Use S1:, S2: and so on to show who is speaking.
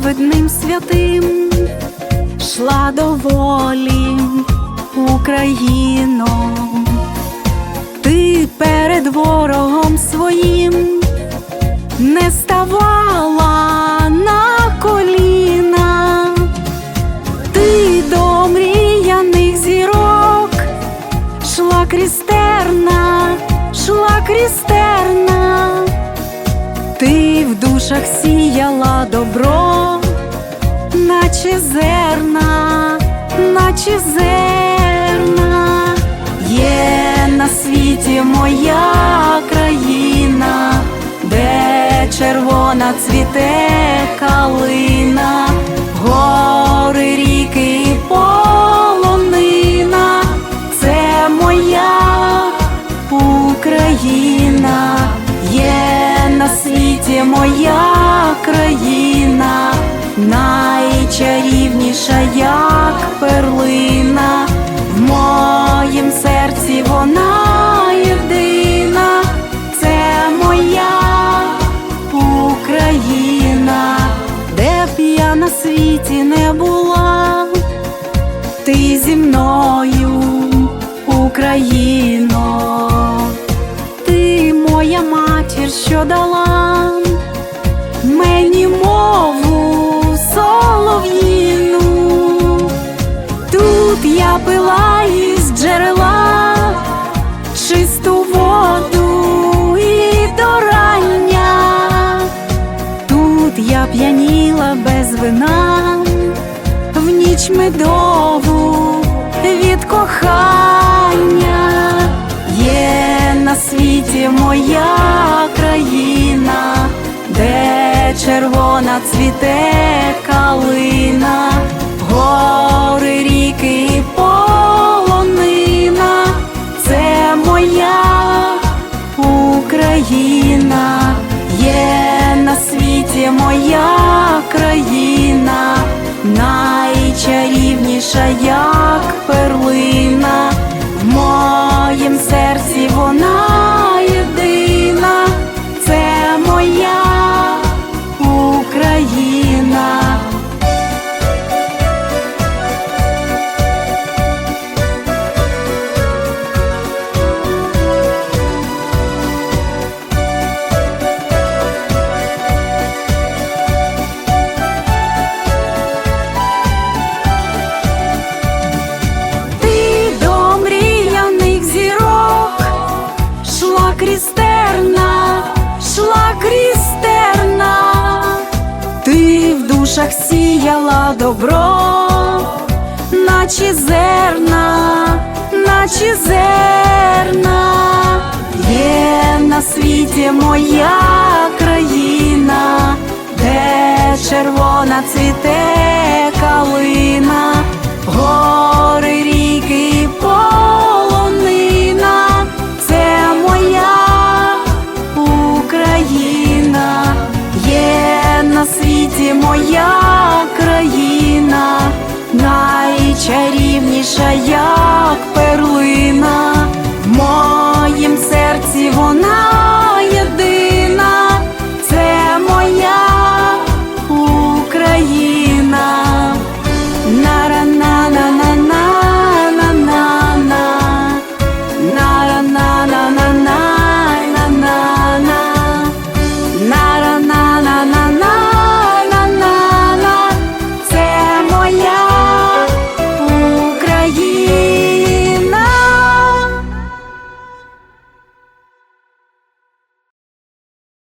S1: праведним святим, шла до волі Україно, ти перед ворогом своїм не ставала на коліна, ти до мріяних зірок, шла крістерна, шла крістерна, ти душах сіяла добро, наче зерна, наче зерна, є на світі моя країна, де червона цвіте калина, країна, найчарівніша, як перлина, в моїм серці вона єдина, це моя Україна, де б я на світі не була, ти зі мною, Україно, ти моя матір, що дала чисту воду і до рання, тут я п'яніла без вина, в ніч медову від кохання, є на світі моя країна, де червона цвіте калина, гори, світі моя країна, найчарівніша, як перлина, сіяла добро, наче зерна, наче зерна, є на світі моя країна, де червона цвіте калина, гори ріки полонина, це моя Україна, є на світі моя. тиша, як